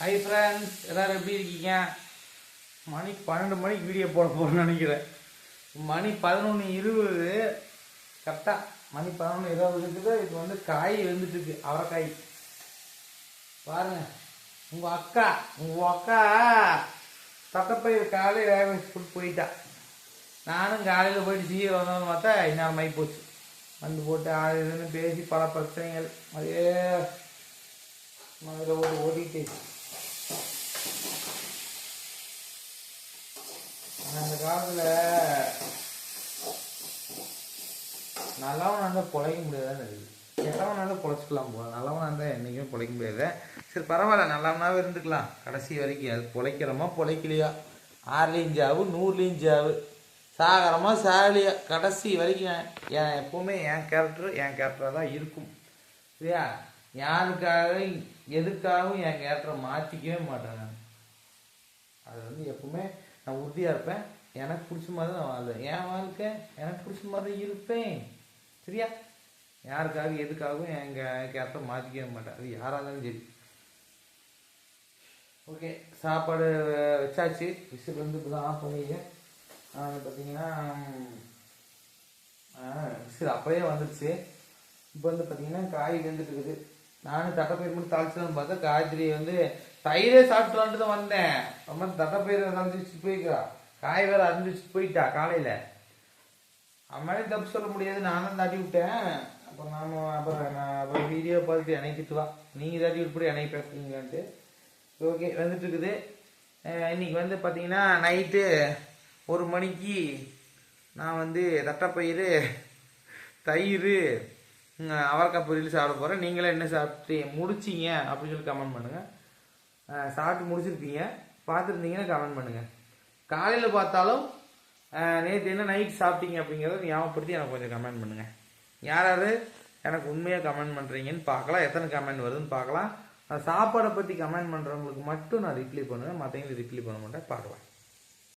Hi friends எல்லாரும் எப்படி இருக்கீங்க? மணி பன்னெண்டு மணிக்கு வீடியோ போட போகிறேன்னு நினைக்கிறேன். மணி பதினொன்று இருபது கரெக்டாக மணி பதினொன்று இருபதுக்கு இது வந்து காய் வந்துட்டுருக்கு அவரைக்காய். பாருங்க உங்கள் அக்கா உங்கள் அக்கா தட்டப்பயிர் காலையில் வேக வச்சு போட்டு போயிட்டா. நானும் காலையில் போயிட்டு சீக்கிரம் வந்தோம்னு பார்த்தா இந்நேரம் மை போச்சு. வந்து போட்டு ஆள் இதுன்னு பேசி பல பிரச்சனைகள். அதே அதில் ஒரு ஓடிட்டு அந்த காலத்தில் நல்லவனாக இருந்தால் பிழைக்க முடியாதான்னு இருக்குது கெட்டவன் இருந்தால் பொழைச்சிக்கலாம் போல நல்லவனாக இருந்தால் என்றைக்குமே பிழைக்க முடியாது. சரி பரவாயில்ல நல்லவனாகவே இருந்துக்கலாம். கடைசி வரைக்கும் அது பிழைக்கிறோமா பிழைக்கலையா? ஆறுலேயும் ஜாவு நூறுலேயும் ஜாவு சாகரமா சாகலையா? கடைசி வரைக்கும் என் எப்போவுமே என் கேரக்டர் என் கேரக்டராக தான் இருக்கும். சரியா? யாருக்காக எதுக்காகவும் என் கேரக்டரை மாற்றிக்கவே மாட்டேன் நான். அது வந்து எப்பவுமே நான் உறுதியாக இருப்பேன். எனக்கு பிடிச்ச மாதிரி தான் நான் வாழ்வேன். என் வாழ்க்கை எனக்கு பிடிச்ச மாதிரி தான் இருப்பேன். சரியா? யாருக்காக எதுக்காகவும் எங்கள் கேரக்டர் மாற்றிக்கவே மாட்டேன். அது யாராக இருந்தாலும் சரி. ஓகே சாப்பாடு வச்சாச்சு. விசில் வந்து இப்போ தான் ஆஃப் பண்ணிங்க பார்த்தீங்கன்னா விசில் அப்போயே வந்துடுச்சு இப்போ வந்து பார்த்தீங்கன்னா காய் வெந்துட்டு இருக்குது. நானும் தட்டப்பயிர் மட்டும் தாளிச்சலாம்னு பார்த்தா காய்கறி வந்து தயிரே சாப்பிட்டு வந்துட்டு தான் வந்தேன். ரொம்ப தட்டைப்பயிரை தாளிச்சு வச்சுட்டு போய்க்கிறா காய் வேற அரிஞ்சு வச்சுட்டு போயிட்டா காலையில். அம்மாலே தப்பு சொல்ல முடியாது. நானும் தாட்டி விட்டேன். அப்புறம் நாம அப்புறம் நான் அப்புறம் வீடியோ பார்த்துட்டு என்னை திட்டுவா நீங்கள் தாட்டி விட்டு என்னை பேசுறீங்கன்ட்டு ஓகே வந்துட்டு இருக்குது இன்னைக்கு வந்து பார்த்தீங்கன்னா நைட்டு ஒரு மணிக்கு நான் வந்து தட்டைப்பயிறு தயிர் அவரக்காய் அவரைக்காய் பொரியல் சாப்பிட போகிறேன் நீங்களே என்ன சாப்பிட்டு முடிச்சிங்க அப்படின்னு சொல்லி கமெண்ட் பண்ணுங்கள் சாப்பிட்டு முடிச்சிருப்பீங்க. பார்த்துருந்தீங்கன்னா கமெண்ட் பண்ணுங்கள் காலையில் பார்த்தாலும் நேற்று என்ன நைட் சாப்பிட்டீங்க அப்படிங்கிறத ஞாபகப்படுத்தி எனக்கு கொஞ்சம் கமெண்ட் பண்ணுங்கள் யார் யார் எனக்கு உண்மையாக கமெண்ட் பண்ணுறீங்கன்னு பார்க்கலாம். எத்தனை கமெண்ட் வருதுன்னு பார்க்கலாம். சாப்பாடை பற்றி கமெண்ட் பண்ணுறவங்களுக்கு மட்டும் நான் ரிப்ளை பண்ணுவேன். மற்றவங்களுக்கு ரிப்ளை பண்ண மாட்டேன். பார்க்கலாம்.